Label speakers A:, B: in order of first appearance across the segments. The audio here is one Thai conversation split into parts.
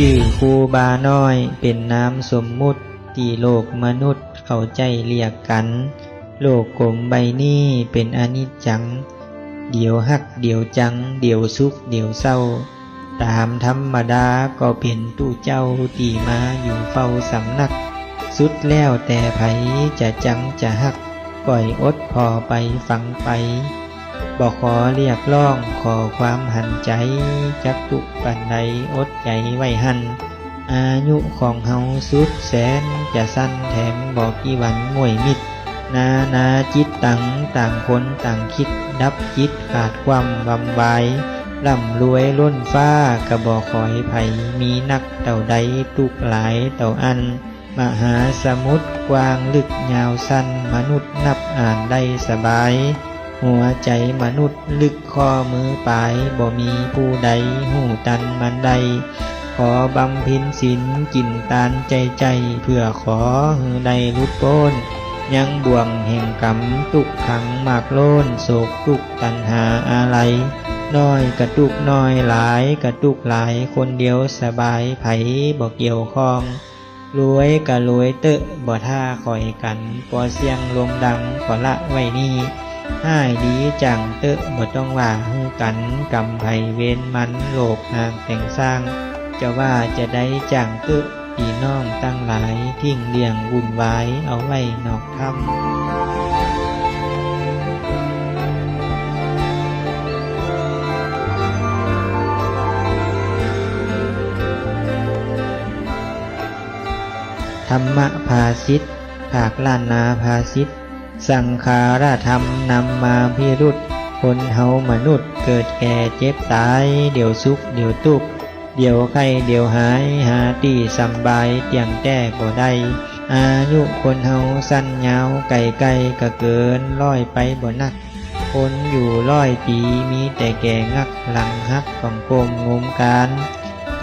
A: ชื่อครูบาน้อยเป็นนามสมมุติที่โลกมนุษย์เข้าใจเรียกกัน โลกกลมใบนี้เป็นอนิจจัง เดี๋ยวหักเดี๋ยวจัง เดี๋ยวสุขเดี๋ยวเศร้า ตามธรรมดาก็เป็นตู้เจ้าที่มาอยู่เฝ้าสำนัก สุดแล้วแต่ไผจะจังจะหักก่อยอดพอไปฟังไป บอกขอเรียกร้องขอความหันใจ จักตุกปันใดอดใจไว้หัน อายุของเฮาสุดแสนจะสั้นแถมบอกกี่วันง่วยมิด นานาจิตตังต่างคนต่างคิด ดับจิตขาดความวำวายร่ำรวยล้นฟ้ากระบอกขอยไผมีนักเต่าใดตุกหลายเต่าอัน มหาสมุทรกว้างลึกยาวสั้นมนุษย์นับอ่านได้สบาย หัวใจมนุษย์ลึกข้อมือปลายบ่มีผู้ใดหูตันมันใด ขอบำเพ็ญศีลกินตานใจใจ เพื่อขอหือใดรุดโป้นยังบ่วงแห่งกรรมตุกขังมากโลนโศกตุกตันหาอะไรน้อยกระตุกน้อยหลายกระตุกหลายคนเดียวสบายไผบ่เกี่ยวข้องรวยกะรวยเตอะบ่ท่าคอยกันปอเสียงลมดังขอละไว้นี่ ห้ายดีจังเตอะบ่ต้องว่าฮู้กันกรรมไผเว้นมันโลกนางแต่งสร้าง จะว่าจะได้จังเตอะพี่น้องตั้งหลายทิ้งเลี้ยงวุ่นวายเอาไว้นอกถ้ำธรรมภาสิทธภาคลานนาภาสิทธ สังขารธรรมนำมาพิรุษคนเฮามนุษย์เกิดแก่เจ็บตาย เดี๋ยวสุขเดี๋ยวทุกข์เดี๋ยวไข้เดี๋ยวหายหาตีสำบายเตียงแก้บ่ได้อายุคนเฮาสั้นยาวไก่ไก่ก็เกินร้อยไปบ่นัก คนอยู่ร้อยปีมีแต่แก่งักหลังฮักของกลมงมการ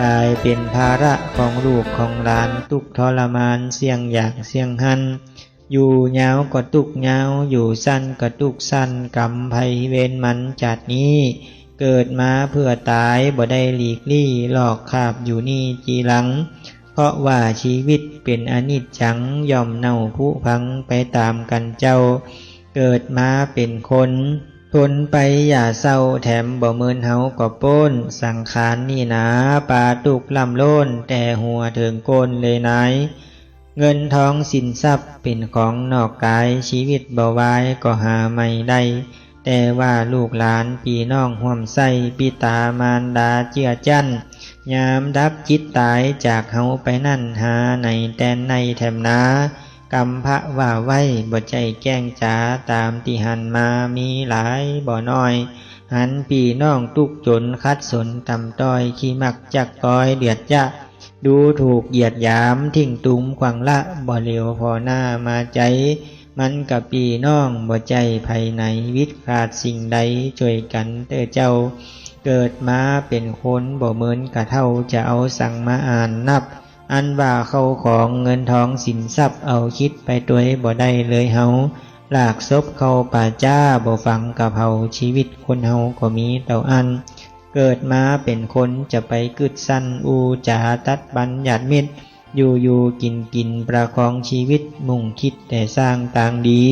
A: กลายเป็นภาระของลูกของหลานตุกทรมานเสี่ยงอยากเสี่ยงหัน อยู่ยาก็ตุกยาอยู่สั้นก็ตุกสั้นกรรมภัยเวรมันจัดนี้ เกิดมาเพื่อตายบ่ได้หลีกลี่หลอกคาบอยู่นี่จีหลัง เพราะว่าชีวิตเป็นอนิจจังย่อมเน่าผุพังไปตามกันเจ้า เกิดมาเป็นคนทนไปอย่าเศร้าแถมบ่เมินเฮาก็โป้น สังขารนี่นาปาตุกลำโลนแต่หัวเถิงโกนเลยนาย เงินทองสินทรัพย์เป็นของนอกกายชีวิตบ่วายก็หาไม่ได้ แต่ว่าลูกหลานพี่น้องห่วมใส่ปิตามารดาเจือจันยามดับจิตตายจากเฮาไปนั่นหาในแดนในแถมนากำพระว่าไว้บ่ใจแก้งจ๋าตามที่หันมามีหลายบ่น้อย หันพี่น้องตุกจนคัดสนตำต้อยขี้มักจักก้อยเดือดจะ ดูถูกเหยียดหยามทิ้งตุ้มขวางละบ่เหลียวพอหน้ามาใจ มันกับพี่น้องบ่ใจภายในวิตขาดสิ่งใดช่วยกันเตอเจ้า เกิดมาเป็นคนบ่เหมือนกะเท่าจะเอาสั่งมาอ่านนับ อันว่าเข้าของเงินทองสินทรัพย์เอาคิดไปตัวบ่ได้เลยเฮาลากศพเข้าป่าจ้าบ่ฟังกับเฮาชีวิตคนเฮาก็มีเต่าอัน เกิดมาเป็นคนจะไปกึดสั้นอูจาตัดบัญญัติมิตรอยู่อยู่กินกินประคองชีวิตมุ่งคิดแต่สร้างต่างดี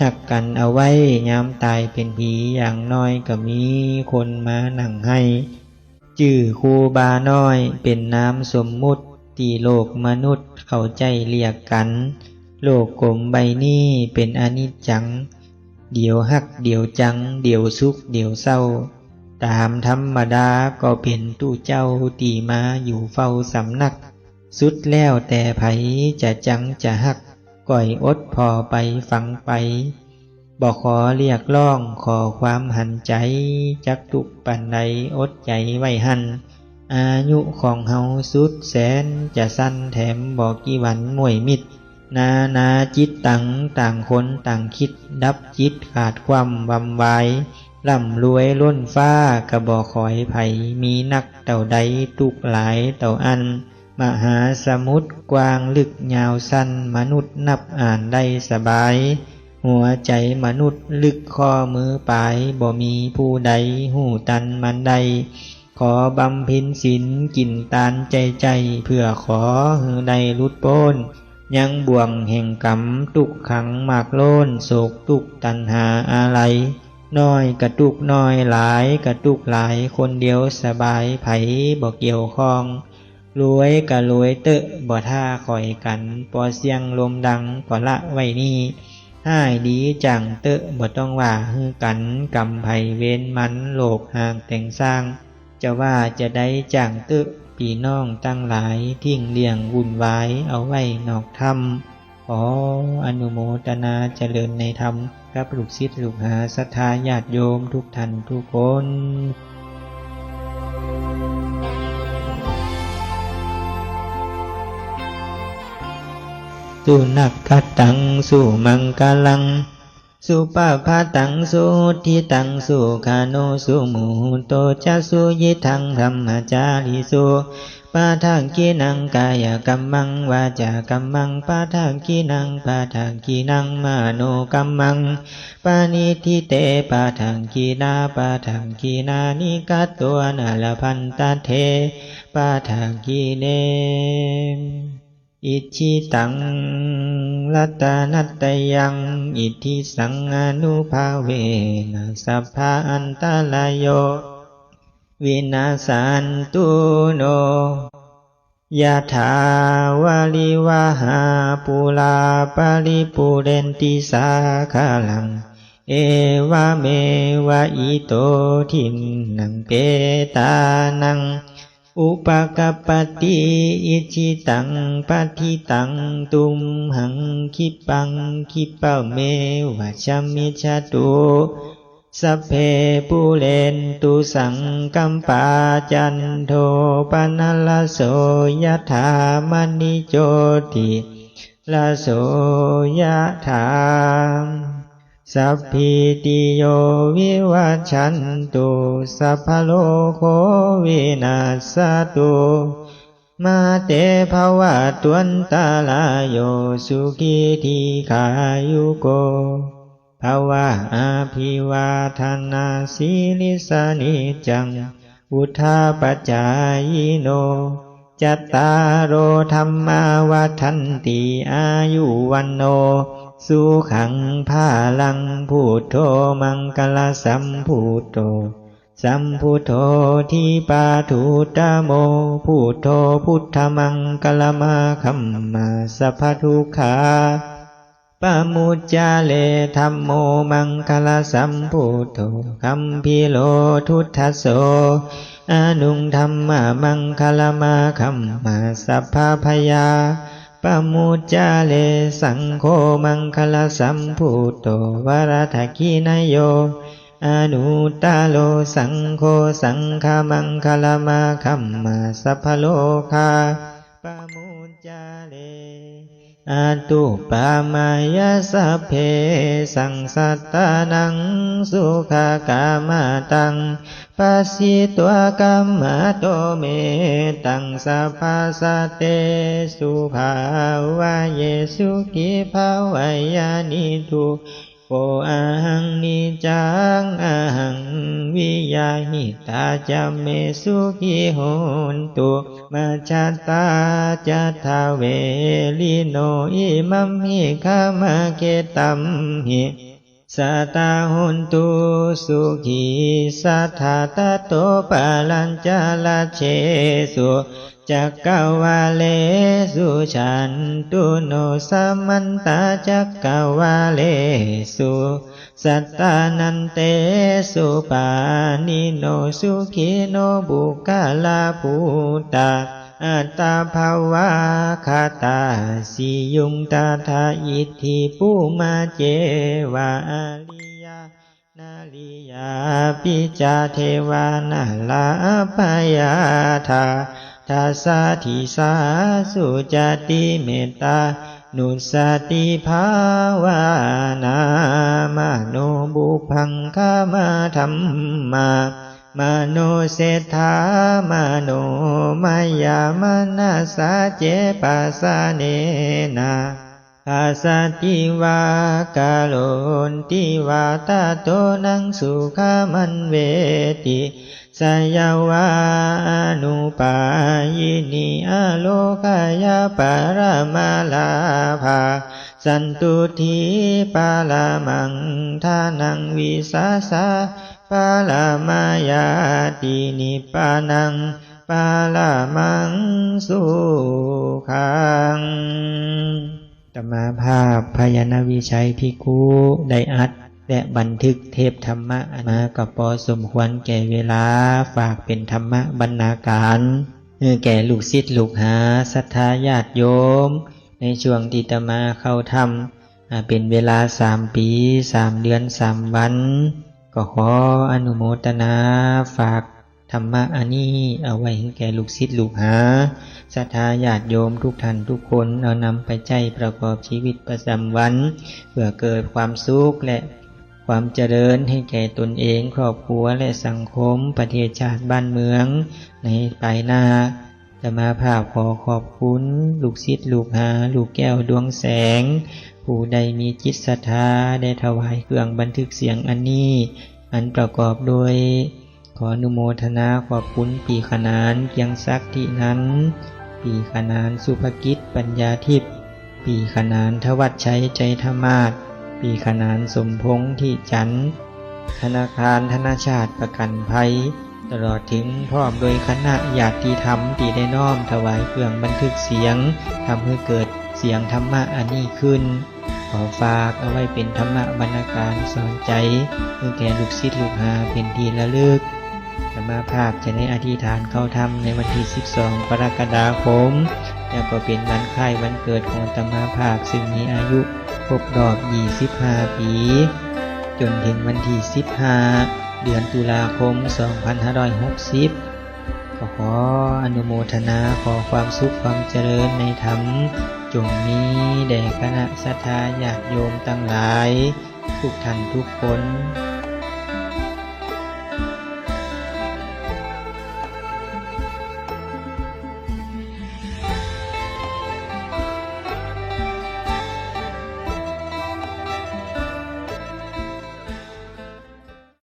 A: หักกันเอาไว้ยามตายเป็นผีอย่างน้อยก็มีคนมาหนังให้ชื่อครูบาน้อยเป็นนามสมมุติที่โลกมนุษย์เข้าใจเรียกกัน โลกกลมใบนี้เป็นอนิจจัง เดี๋ยวหักเดี๋ยวจัง เดี๋ยวสุขเดี๋ยวเศร้า ตามธรรมดาก็เป็นตู้เจ้าตีมาอยู่เฝ้าสำนัก สุดแล้วแต่ไผจะจังจะหักก่อยอดพอไปฟังไปบอกขอเรียกร้องขอความหันใจ จักตุกปันใดอดใจไว้หัน อายุของเฮาสุดแสนจะสั้นแถมบอกกี่วันม่วยมิด นานาจิตตังต่างคนต่างคิดดับจิตขาดความวำวาย ร่ำรวยล้นฟ้ากระบอกขอยไผมีนักเต่าใดตุกหลายเต่าอัน มหาสมุทรกว้างลึกยาวสั้นมนุษย์นับอ่านได้สบาย หัวใจมนุษย์ลึกข้อมือปลายบ่มีผู้ใดหูตันมันใดขขอบำเพ็ญศีลกินตานใจใจเพื่อขอหือได้ลุดโป้นยังบ่วงแห่งกรรมตุกขังหมากโลนโศกตุกตันหาอะไร น้อยกระตุกน้อยหลายกระตุกหลายคนเดียวสบายไผบ่เกี่ยวข้องรวยกะรวยเตะบ่ท่าคอยกันปอเสียงลมดังปอละไว้นี่ห้ายดีจังเตะบ่ต้องว่าฮือกันกำไผเว้นมันโลกห่างแต่งสร้าง จะว่าจะได้จังเตะปีน้องตั้งหลายทิ้งเลี้ยงวุ่นวายเอาไว้นอกธรรมขออนุโมทนาเจริญในธรรมกับลูกศิษย์ลูกหาศรัทธาญาติโยมทุกท่านทุกคนสุนักขตังสุมังกลัง สุปาพาตังสุทิตังสุขาโนสุมุโตจะสุยิทังธรรมจาริสุ ปาทังกีนังกายกัมมังวาจากัมมังปาทังกีนังปาทังกีนังมาโนกัมมังปานิทิเตปาทังกีนาปาทังกีนานิกัตตัวนาลพันตาเทปาทังกีเนอิชิตังรัตนัตยัง อิทิสังอนุภาเวนะสัพพะอันตรายโย วินาสันตุโนยะถาวาลิวาหาปุลาปาริปุเรนติสาคาลัง เอวะเมวะอิโตทินนังเปตานัง อุปกปปติอิจิตังปฏิตังตุมหังคิปังคิปะเมวะชัมมิชาตุ สัพเพปุเรนตุสังกัมปาจันโทปนัลโสยถามณิโจติลาโสยถาสัพพิติโยวิวัชชันตุสัพพโลโควินาสตุมาเตภวะตวันตาลายโยสุขีทีขายุโก ภาวะอาภิวาทนาสิลิสานิจัง อุทาปจายโน จัตตารโอธรรมาวัฏันติอายุวันโน สุขังภาลังพุทโธมังกลสัมพุทโธสัมพุทโธที่ปาทุตโมพุทโธพุทธมังกลมาคัมมาสัพพทุขา ปมุจจาเลธรรมโมมังคลสัมพุทโธคัมพิโลทุตทสโสอนุงธรรมะมังคลมาคัมมาสัพพพยาปมุจจาเลสังโฆมังคลสัมพุทโตวรทกินายโยอนุตาโลสังโฆสังฆมังคลมาคัมมาสัพพโลคาปะ อาตุปามายาสเพสังสัตตานัง สุขากามาตังปัสสิตวกรรมโตเมตังสัพพาสเตสุภาวะเยสุกิภาวายานิทุ โกอาหังนิจังอาหังวิยาหิตาจามเมสุขิโหนตุมาชาตาจัตถาเวลิโนอิมัมหิขามะเกตัมหิสาตาหุนตุสุขีสัทธาตโตปาลัญจาลาเชสุ จักกวาเลสุฉันตุโนสัมมันตาจักกวาเลสุสัตตานันเตสุปานิโนสุขิโนบุกาลาภูตาอัตตาภาวะคาตาสิยุงตาทาอิทธิปุมาเจวาลิยานาลิยาปิจาเทวานาลาปายาธา ทาสาธิสาสุจติเมตตา นุสติภาวานามโนบุพังคามาธรรมามโนเศรษฐามโนมายามนาสาเจปัสเนนาอาสติวากาโลนติวาตาโตนังสุขามันเวติ สยาวานุปายินิอโลกายาปารมาลาภาสันตุทีปาลามังทานังวิสาสาปาลามายาตินิปานังปาลามังสุขังตมาภาพพยานวิชัยพิคูได้อัด และบันทึกเทพธรรมะมากับปอสมควรแก่เวลาฝากเป็นธรรมะบรรณาการเพื่อแก่ลูกศิษย์ลูกหาศรัทธาญาติโยม ในช่วงที่ตมาเข้าทำอ่าเป็นเวลาสามปีสามเดือนสามวัน ก็ขออนุโมทนาฝากธรรมะอันนี้เอาไว้ให้แก่ลูกศิษย์ลูกหาศรัทธาญาติโยมทุกท่านทุกคนเอานำไปใจประกอบชีวิตประจำวัน เพื่อเกิดความสุขและ ความเจริญให้แก่ตนเองครอบครัวและสังคมประเทศชาติบ้านเมือง ในภายหน้าจะมาภาพขอขอบคุณ ลูกศิษย์ลูกหา ลูกแก้วดวงแสง ผู้ใดมีจิตศรัทธาได้ถวายเครื่องบันทึกเสียงอันนี้ อันประกอบโดย ขออนุโมทนาขอบคุณปีขนานเกียงซักที่นั้น ปีขนานสุภกิจปัญญาทิพย์ปีขนานทวัดชัยใจธรรมาศ ปีขนานสมพงษ์ที่จันทร์ธนาคารธนาชาติประกันภัย ตลอดถึงพร้อมโดยคณะญาติธรรมที่ได้น้อมถวายเครื่องบันทึกเสียงทำให้เกิดเสียงธรรมะอันนี้ขึ้น ขอฝากเอาไว้เป็นธรรมะบรรณาการสอนใจเพื่อแก่ลูกศิษย์ลูกหาเป็นที่ระลึกธรรมาภาพจะในอธิษฐานเข้าทำในวันที่ 12 กรกฎาคม แล้วก็เป็นวันคล้ายวันเกิดของธรรมาภาพซึ่งมีอายุ ครบรอบ25ปี จนถึงวันที่15เดือนตุลาคม 2560 ก็ขออนุโมทนาขอความสุขความเจริญในธรรม จงมีแด่คณะสัทธาญาติโยมตั้งหลาย ทุกท่านทุกคน